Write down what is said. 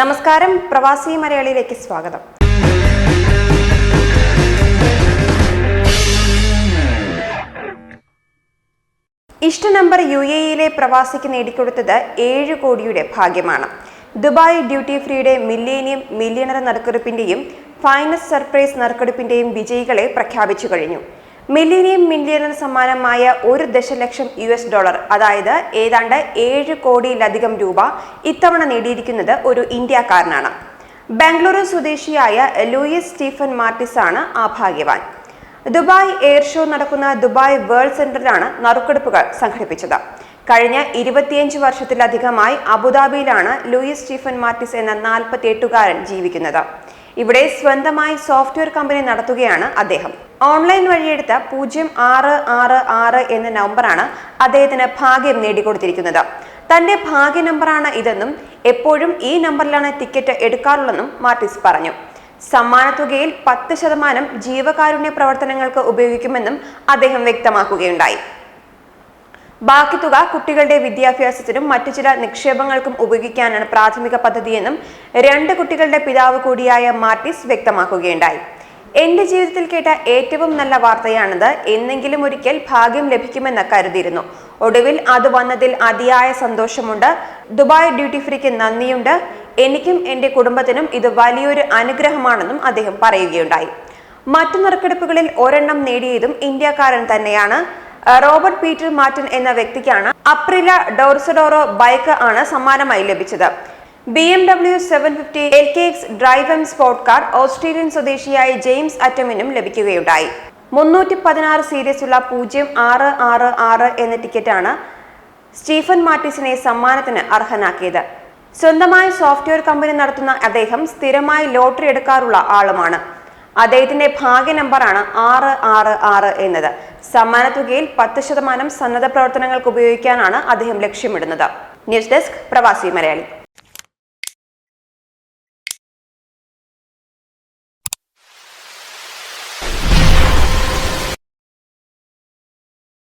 നമസ്കാരം. പ്രവാസി മലയാളിയിലേക്ക് സ്വാഗതം. ഇഷ്ട നമ്പർ യു എ ഇയിലെ പ്രവാസിക്ക് നേടിക്കൊടുത്തത് ഏഴ് കോടിയുടെ ഭാഗ്യമാണ്. ദുബായ് ഡ്യൂട്ടി ഫ്രീയുടെ മില്ലേനിയം മില്യണർ നറുക്കെടുപ്പിന്റെയും ഫൈനസ് സർപ്രൈസ് നറുക്കെടുപ്പിന്റെയും വിജയികളെ പ്രഖ്യാപിച്ചു കഴിഞ്ഞു. മില്ലേനിയം മില്ലിയനും സമാനമായ ഒരു ദശലക്ഷം യു എസ് ഡോളർ അതായത് ഏതാണ്ട് ഏഴ് കോടിയിലധികം രൂപ ഇത്തവണ നേടിയിരിക്കുന്നത് ഒരു ഇന്ത്യക്കാരനാണ്. ബാംഗ്ലൂരു സ്വദേശിയായ ലൂയിസ് സ്റ്റീഫൻ മാർട്ടിസ് ആണ് ആ ഭാഗ്യവാൻ ദുബായ് എയർ ഷോ നടക്കുന്ന ദുബായ് വേൾഡ് സെന്ററിലാണ് നറുക്കെടുപ്പുകൾ സംഘടിപ്പിച്ചത്. കഴിഞ്ഞ ഇരുപത്തിയഞ്ച് വർഷത്തിലധികമായി അബുദാബിയിലാണ് ലൂയിസ് സ്റ്റീഫൻ മാർട്ടിസ് എന്ന നാൽപ്പത്തി എട്ടുകാരൻ ജീവിക്കുന്നത്. ഇവിടെ സ്വന്തമായി സോഫ്റ്റ്വെയർ കമ്പനി നടത്തുകയാണ് അദ്ദേഹം. ഓൺലൈൻ വഴിയെടുത്ത പൂജ്യം ആറ് ആറ് ആറ് എന്ന നമ്പറാണ് അദ്ദേഹത്തിന് ഭാഗ്യം നേടിക്കൊടുത്തിരിക്കുന്നത്. തന്റെ ഭാഗ്യ നമ്പറാണ് ഇതെന്നും എപ്പോഴും ഈ നമ്പറിലാണ് ടിക്കറ്റ് എടുക്കാറുള്ളതെന്നും മാർട്ടിസ് പറഞ്ഞു. സമ്മാനത്തുകയിൽ പത്ത് ശതമാനം ജീവകാരുണ്യ പ്രവർത്തനങ്ങൾക്ക് ഉപയോഗിക്കുമെന്നും അദ്ദേഹം വ്യക്തമാക്കുകയുണ്ടായി. ബാക്കി തുക കുട്ടികളുടെ വിദ്യാഭ്യാസത്തിനും മറ്റു ചില നിക്ഷേപങ്ങൾക്കും ഉപയോഗിക്കാനാണ് പ്രാഥമിക പദ്ധതിയെന്നും രണ്ട് കുട്ടികളുടെ പിതാവ് കൂടിയായ മാർട്ടിസ് വ്യക്തമാക്കുകയുണ്ടായി. എന്റെ ജീവിതത്തിൽ കേട്ട ഏറ്റവും നല്ല വാർത്തയാണിത്. എന്നെങ്കിലും ഒരിക്കൽ ഭാഗ്യം ലഭിക്കുമെന്ന് കരുതിയിരുന്നു. ഒടുവിൽ അത് വന്നതിൽ അതിയായ സന്തോഷമുണ്ട്. ദുബായ് ഡ്യൂട്ടി ഫ്രീക്ക് നന്ദിയുണ്ട്. എനിക്കും എന്റെ കുടുംബത്തിനും ഇത് വലിയൊരു അനുഗ്രഹമാണെന്നും അദ്ദേഹം പറയുകയുണ്ടായി. മറ്റു നറുക്കെടുപ്പുകളിൽ ഒരെണ്ണം നേടിയതും ഇന്ത്യക്കാരൻ തന്നെയാണ്. റോബർട്ട് പീറ്റർ മാർട്ടിൻ എന്ന വ്യക്തിക്കാണ് അപ്രില ഡോർസഡോറോ ബൈക്ക് ആണ് സമ്മാനമായി ലഭിച്ചത്. B M W seven fifty L K X drive and sport car Australian സ്വദേശിയായ ജെയിംസ് അറ്റമിനും ലഭിക്കുകയുണ്ടായി. മുന്നൂറ്റി പതിനാറ് സീരീസ് ഉള്ള പൂജ്യം ആറ് ആറ് ആറ് എന്ന ടിക്കറ്റാണ് സ്റ്റീഫൻ മാർട്ടിസിനെ സമ്മാനത്തിന് അർഹനാക്കിയത്. സ്വന്തമായി സോഫ്റ്റ്വെയർ കമ്പനി നടത്തുന്ന അദ്ദേഹം സ്ഥിരമായി ലോട്ടറി എടുക്കാറുള്ള ആളുമാണ്. അദ്ദേഹത്തിന്റെ ഭാഗ്യ നമ്പറാണ് ആറ് ആറ് ആറ് എന്നത്. സമ്മാന തുകയിൽ പത്ത് ശതമാനം സന്നദ്ധ പ്രവർത്തനങ്ങൾക്ക് ഉപയോഗിക്കാനാണ് അദ്ദേഹം ലക്ഷ്യമിടുന്നത്. ന്യൂസ് ഡെസ്ക് പ്രവാസി മലയാളി.